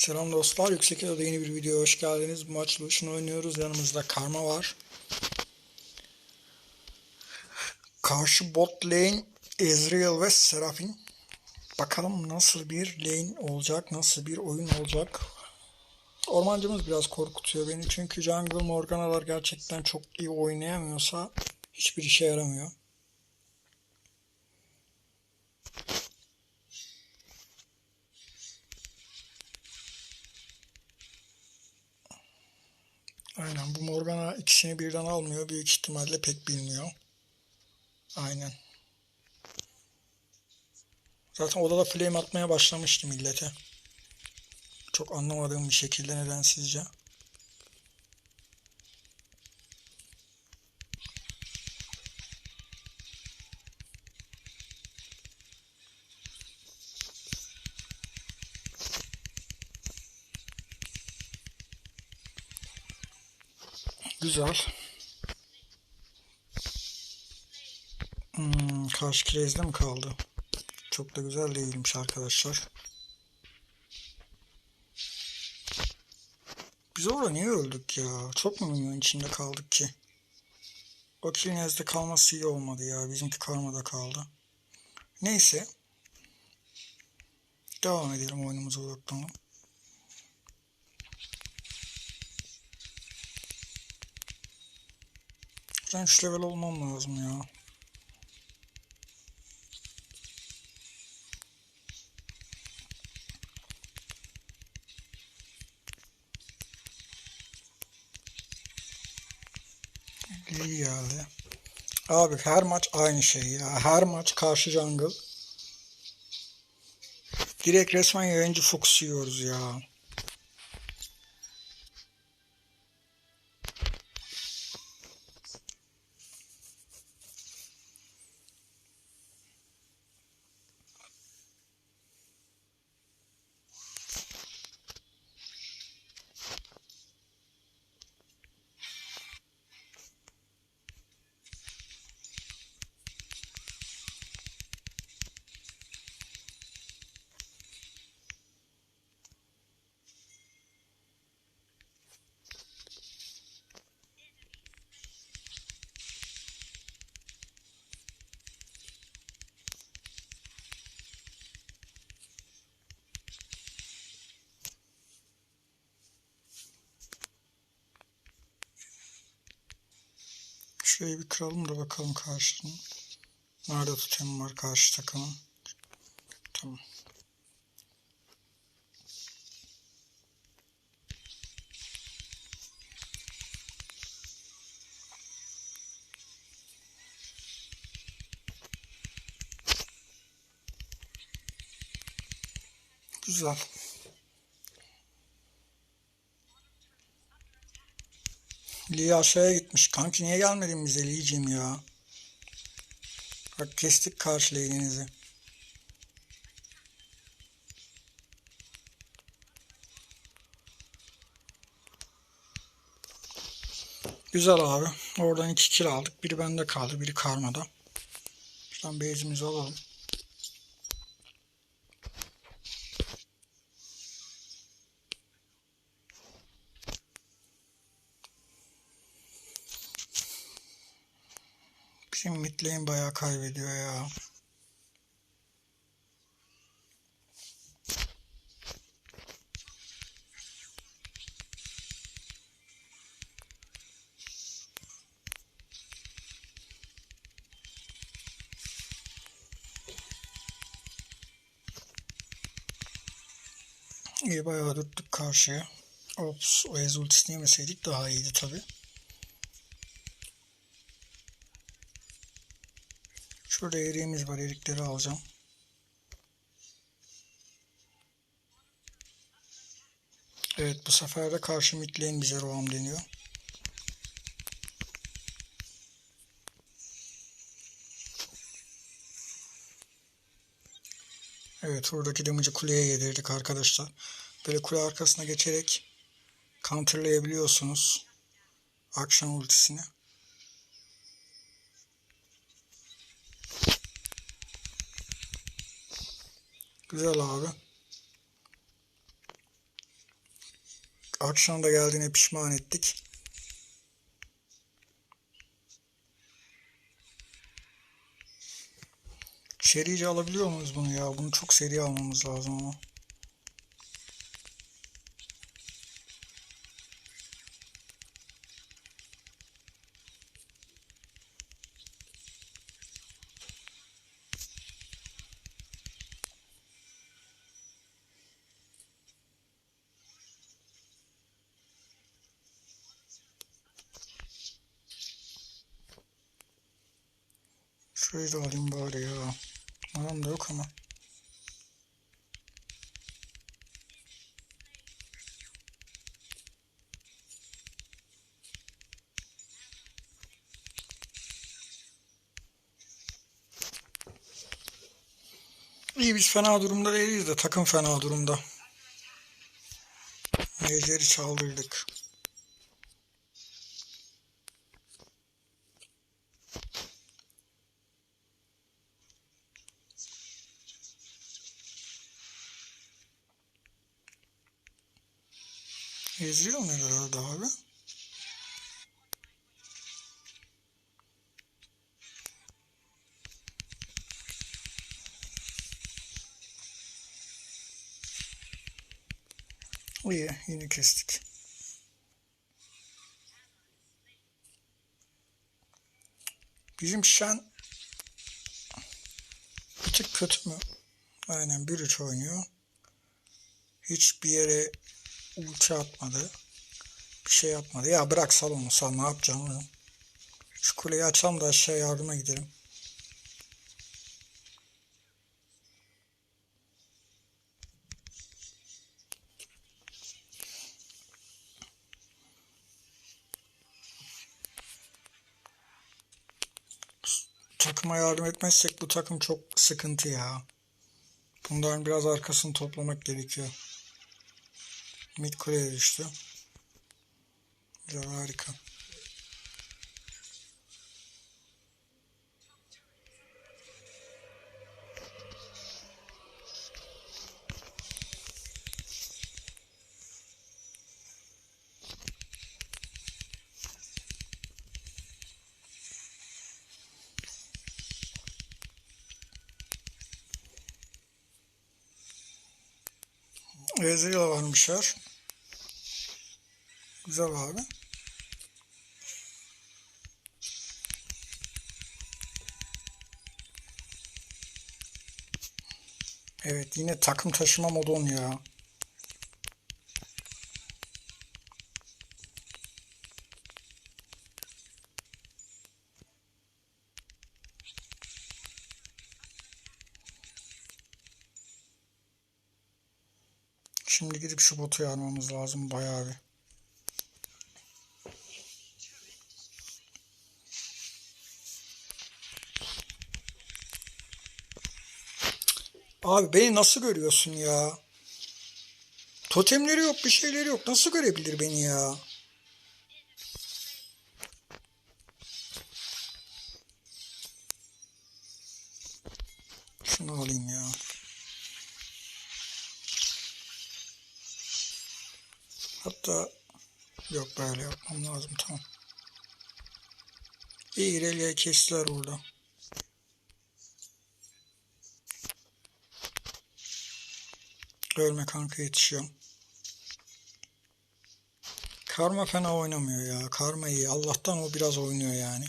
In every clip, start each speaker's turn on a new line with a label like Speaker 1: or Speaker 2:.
Speaker 1: Selam dostlar. Yüksek Elo'da yeni bir videoya hoş geldiniz. Bu maç Lucian oynuyoruz. Yanımızda Karma var. Karşı bot lane Ezreal ve Serafin. Bakalım nasıl bir lane olacak, nasıl bir oyun olacak. Ormancımız biraz korkutuyor beni çünkü Jungle Morgana'lar gerçekten çok iyi oynayamıyorsa hiçbir işe yaramıyor. Aynen bu Morgana ikisini birden almıyor. Büyük ihtimalle pek bilmiyor. Aynen. Zaten odada flame atmaya başlamıştı millete. Çok anlamadığım bir şekilde neden Güzel. Hmm, karşı kirezde mi kaldı? Çok da güzel değilmiş arkadaşlar. Biz orada niye öldük ya? Çok mu minyon içinde kaldık ki? O kirezde kalması iyi olmadı ya. Bizimki karmada kaldı. Neyse. Devam edelim oyunumuza odaklanalım. Ben 3 level olmam lazım ya. İyi geldi. Abi her maç aynı şey ya. Her maç karşı jungle. Direkt resmen yayıncı fokus yiyoruz ya. Şurayı bir kıralım da bakalım karşının. Nerede tutem var karşı takımın. Tamam. Güzel. Lee aşağıya gitmiş. Kanki niye gelmedin bize Lee'cim ya? Bak kestik karşı lane'inizi. Güzel abi. Oradan iki kill aldık. Biri bende kaldı. Biri karmada. Şuradan base'imizi alalım. Lane bayağı kaybediyor ya. İyi bayağı dürttük karşıya. Ops o ez ultisini yemeseydik daha iyiydi tabi. Şurada eriğimiz var. Erikleri alacağım. Evet bu sefer de karşı midlane bize roam deniyor. Evet buradaki damage'ı kuleye yedirdik arkadaşlar. Böyle kule arkasına geçerek counterlayabiliyorsunuz. Akşam ultisini. Güzel abi. Akşam da geldiğine pişman ettik. Serice alabiliyor muyuz bunu ya? Bunu çok seri almamız lazım ama. Şurayı da alayım bari ya. Da yok ama. İyi biz fena durumda değiliz de takım fena durumda. Mecleri çaldırdık. Ezreal nerelerde abi? İyi, yine kestik. Bizim Şen bir tık kötü mü? Aynen 1-3 oynuyor. Hiçbir yere ulti atmadı. Bir şey yapmadı. Ya bırak salonu sal ne yapacağım. Şu kuleyi açalım da aşağı yardıma gidelim. Takıma yardım etmezsek bu takım çok sıkıntı ya. Bunların biraz arkasını toplamak gerekiyor. Mid kuleye düştü. Güzel harika. Ezreal varmışlar. Güzel abi. Evet yine takım taşıma modon ya. Şimdi gidip şu botu yarmamız lazım bayağı bir. Abi beni nasıl görüyorsun ya? Totemleri yok, bir şeyleri yok. Nasıl görebilir beni ya? Şunu alayım ya. Hatta yok böyle yapmam lazım tamam. İyi İrelia'yı kestiler orada. Ölme kanka yetişiyorum. Karma fena oynamıyor ya. Karma iyi. Allah'tan o biraz oynuyor yani.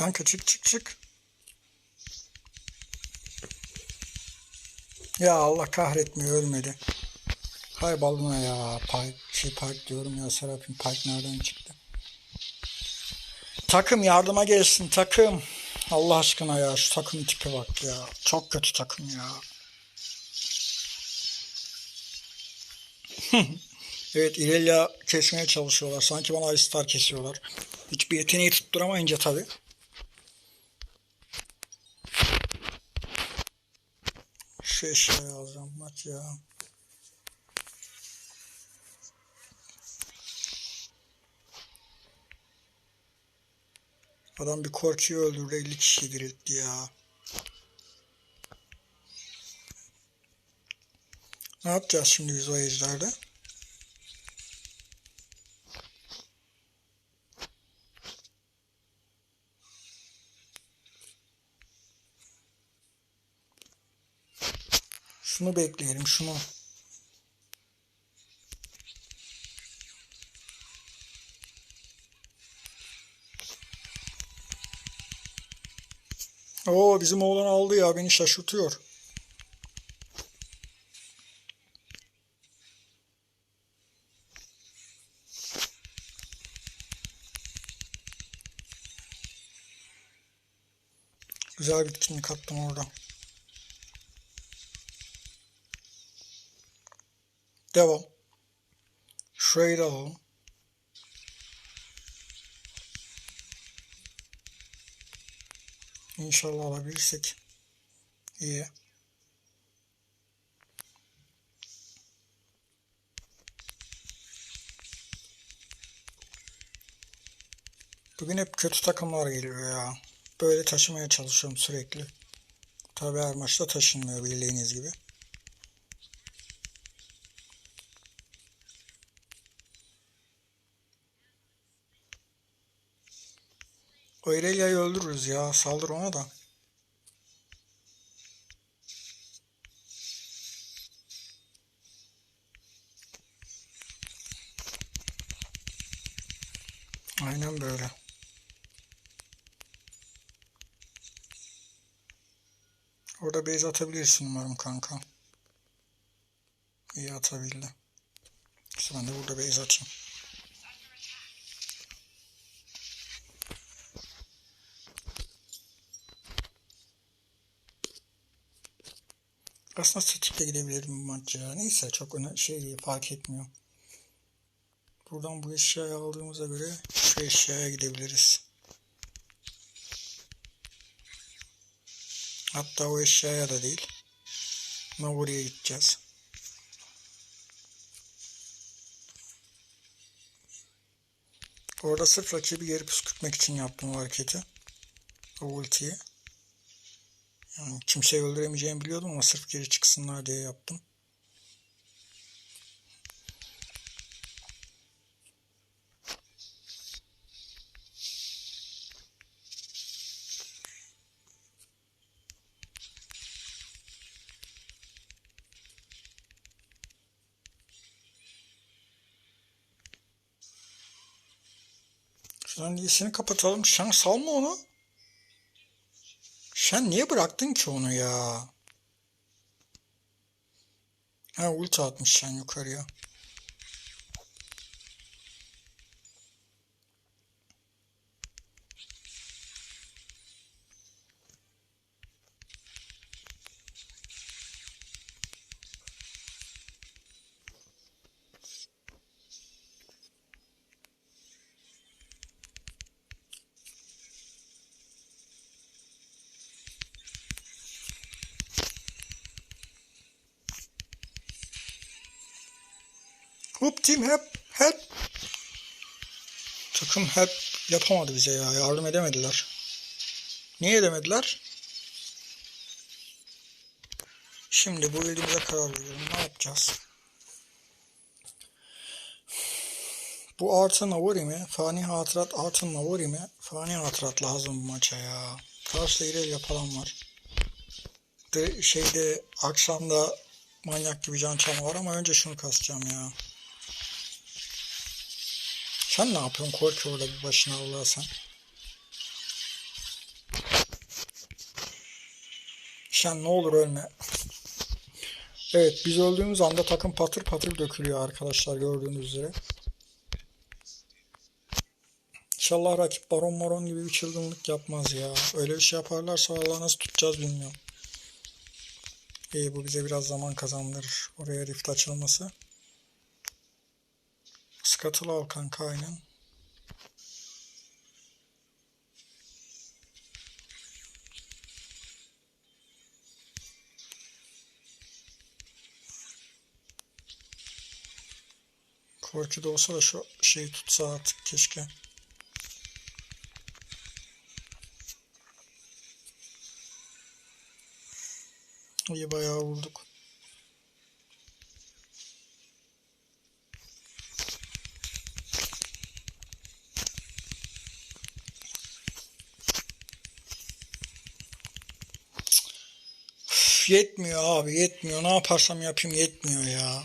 Speaker 1: Kanka çık çık çık. Ya Allah kahretmiyor ölmedi. Hay balına ya. Pike, şey Pike diyorum ya Serap'in Pike nereden çıktı? Takım yardıma gelsin takım. Allah aşkına ya şu takım tipi bak ya. Çok kötü takım ya. evet İrelia kesmeye çalışıyorlar. Sanki bana Alistar kesiyorlar. Hiçbir yeteneği tutturamayınca tabii. Şu eşyayı alacağım maç ya. Adam bir korkuyu öldürdü 50 kişiyi diriltti ya. Ne yapacağız şimdi biz o ejderde? Şunu bekleyelim şunu. Oo bizim oğlan aldı ya beni şaşırtıyor. Güzel bitkinlik attım orada. Devam. Da alalım. İnşallah alabilirsek. İyi. Bugün hep kötü takımlar geliyor ya. Böyle taşımaya çalışıyorum sürekli. Tabi her maçta taşınmıyor bildiğiniz gibi. O İrelia'yı öldürürüz ya. Saldır ona da. Aynen böyle. Orada base atabilirsin umarım kanka. İyi atabildi. İşte ben de burada base atayım. Aslında statikle gidebilirim bu maç ya. Neyse çok önemli şey değil, fark etmiyor. Buradan bu eşyayı aldığımıza göre şu eşyaya gidebiliriz. Hatta o eşyaya da değil. Oraya gideceğiz. Orada sırf rakibi geri püskürtmek için yaptım o hareketi. O ultiyi. Yani kimseyi öldüremeyeceğimi biliyordum ama sırf geri çıksınlar diye yaptım. Şuradan iyisini kapatalım. Şan salma onu. Sen niye bıraktın ki onu ya? Ha ulti atmış sen yukarıya. Hop team help help. Takım help yapamadı bize ya. Yardım edemediler. Niye edemediler? Şimdi bu bildiğimize karar veriyorum. Ne yapacağız? Bu artı Navori mi? Fani hatırat artı Navori mi? Fani hatırat lazım bu maça ya. Karşıda ileri yapılan var. De, şeyde akşamda manyak gibi can çalma var ama önce şunu kasacağım ya. Sen ne yapıyorsun? Kork orada bir başına Allah sen. Sen ne olur ölme. Evet biz öldüğümüz anda takım patır patır dökülüyor arkadaşlar gördüğünüz üzere. İnşallah rakip baron maron gibi bir çılgınlık yapmaz ya. Öyle bir şey yaparlarsa Allah nasıl tutacağız bilmiyorum. İyi bu bize biraz zaman kazandırır. Oraya rift açılması. Scuttle al kanka aynen. Korki de olsa da şu şeyi tutsa artık keşke. İyi bayağı vurduk. Yetmiyor abi yetmiyor. Ne yaparsam yapayım yetmiyor ya.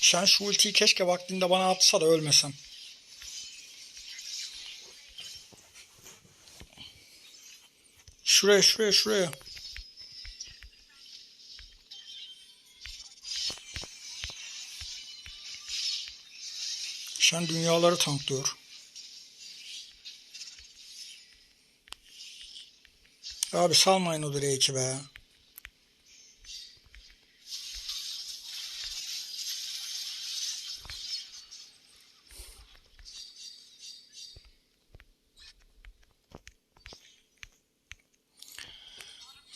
Speaker 1: Sen şu ultiyi keşke vaktinde bana atsa da ölmesem. Şuraya şuraya şuraya. Sen dünyaları tanklıyor. Abi salmayın o direği be.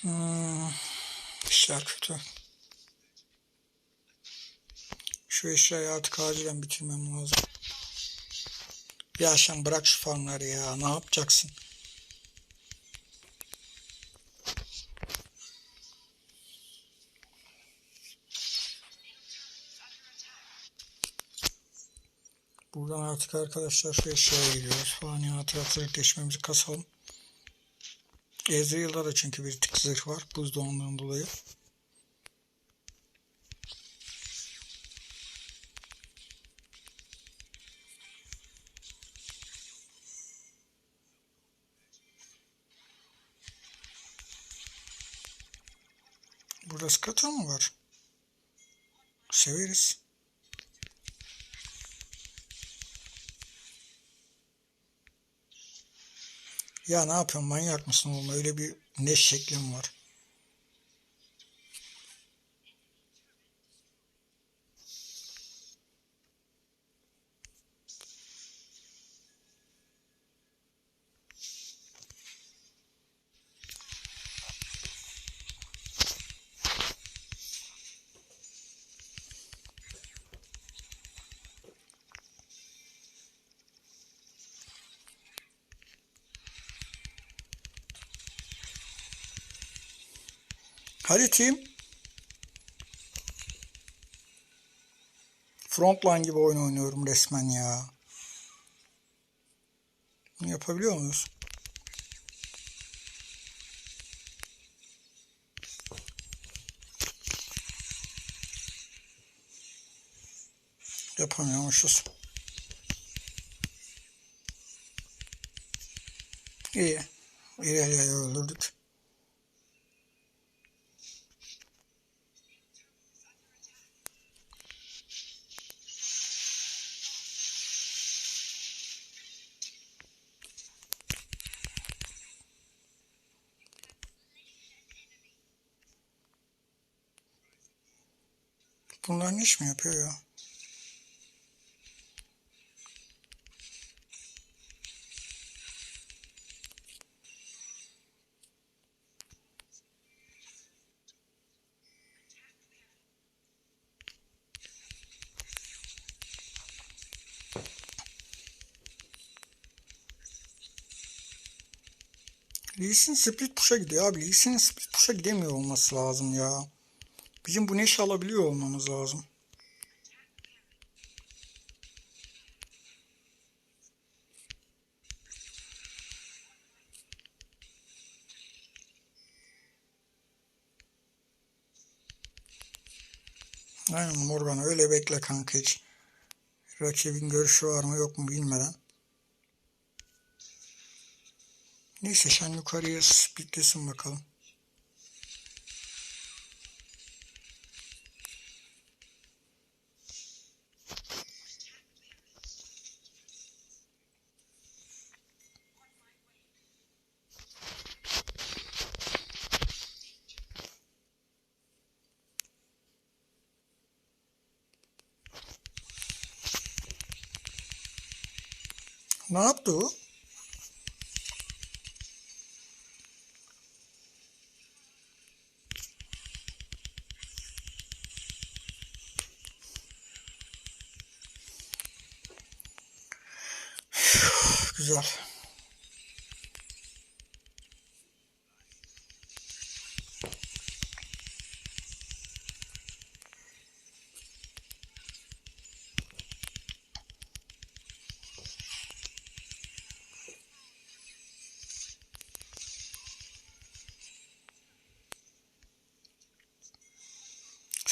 Speaker 1: Hmm, işler kötü. Şu eşyayı artık acilen bitirmem lazım. Ya sen bırak şu fanları ya. Ne yapacaksın? Buradan artık arkadaşlar şu eşyaya gidiyoruz. Fani hatıratı zırhleşmemizi kasalım. Ezreal'da da çünkü bir tık zırh var. Buzdağından dolayı. Burada skata mı var? Severiz. Ya ne yapıyorsun manyak mısın oğlum? Öyle bir ne şeklim var. Hadi team. Frontline gibi oyun oynuyorum resmen ya. Bunu yapabiliyor muyuz? Yapamıyormuşuz. İyi. İleriye öldürdük. Bunların iş mi yapıyor ya? Lee Sin split push'a gidiyor abi. Lee Sin'in split push'a gidemiyor olması lazım ya. Bizim bu neşe alabiliyor olmamız lazım. Aynen Morgan öyle bekle kanka hiç. Rakibin görüşü var mı yok mu bilmeden. Neyse sen yukarıya speedlesin bakalım. Ne yaptı o?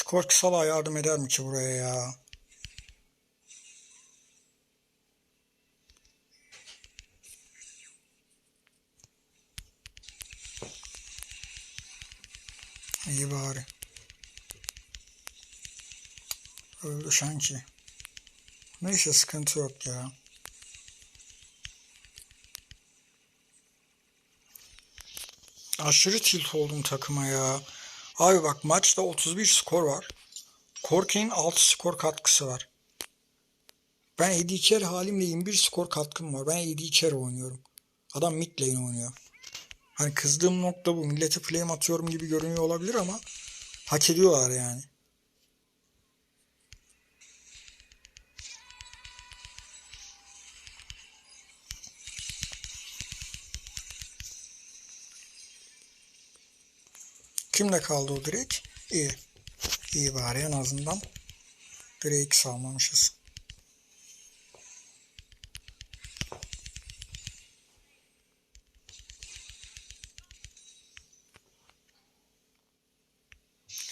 Speaker 1: Skor kısalığa yardım eder mi ki buraya ya? İyi bari. Öldü sanki. Neyse sıkıntı yok ya. Aşırı tilt oldum takıma ya. Abi bak maçta 31 skor var. Korke'nin 6 skor katkısı var. Ben AD carry halimle 21 skor katkım var. Ben carry oynuyorum. Adam mid lane oynuyor. Hani kızdığım nokta bu. Millete flame atıyorum gibi görünüyor olabilir ama hak ediyorlar yani. Kimde kaldı o direkt? İyi. İyi bari en azından. Direkt salmamışız.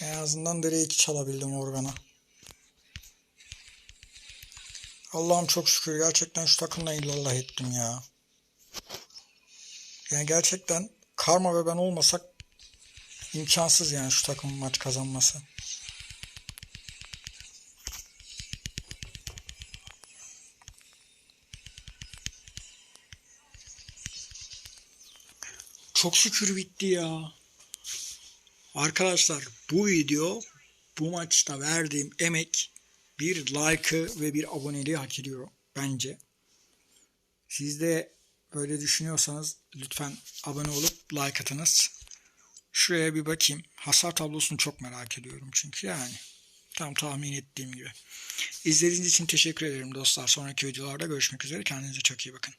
Speaker 1: En azından Drake'i çalabildim Organ'a. Allah'ım çok şükür gerçekten şu takımla illallah ettim ya. Yani gerçekten Karma ve ben olmasak imkansız yani şu takımın maç kazanması. Çok şükür bitti ya. Arkadaşlar bu video bu maçta verdiğim emek bir like'ı ve bir aboneliği hak ediyor bence. Siz de böyle düşünüyorsanız lütfen abone olup like atınız. Şuraya bir bakayım. Hasar tablosunu çok merak ediyorum çünkü yani. Tam tahmin ettiğim gibi. İzlediğiniz için teşekkür ederim dostlar. Sonraki videolarda görüşmek üzere. Kendinize çok iyi bakın.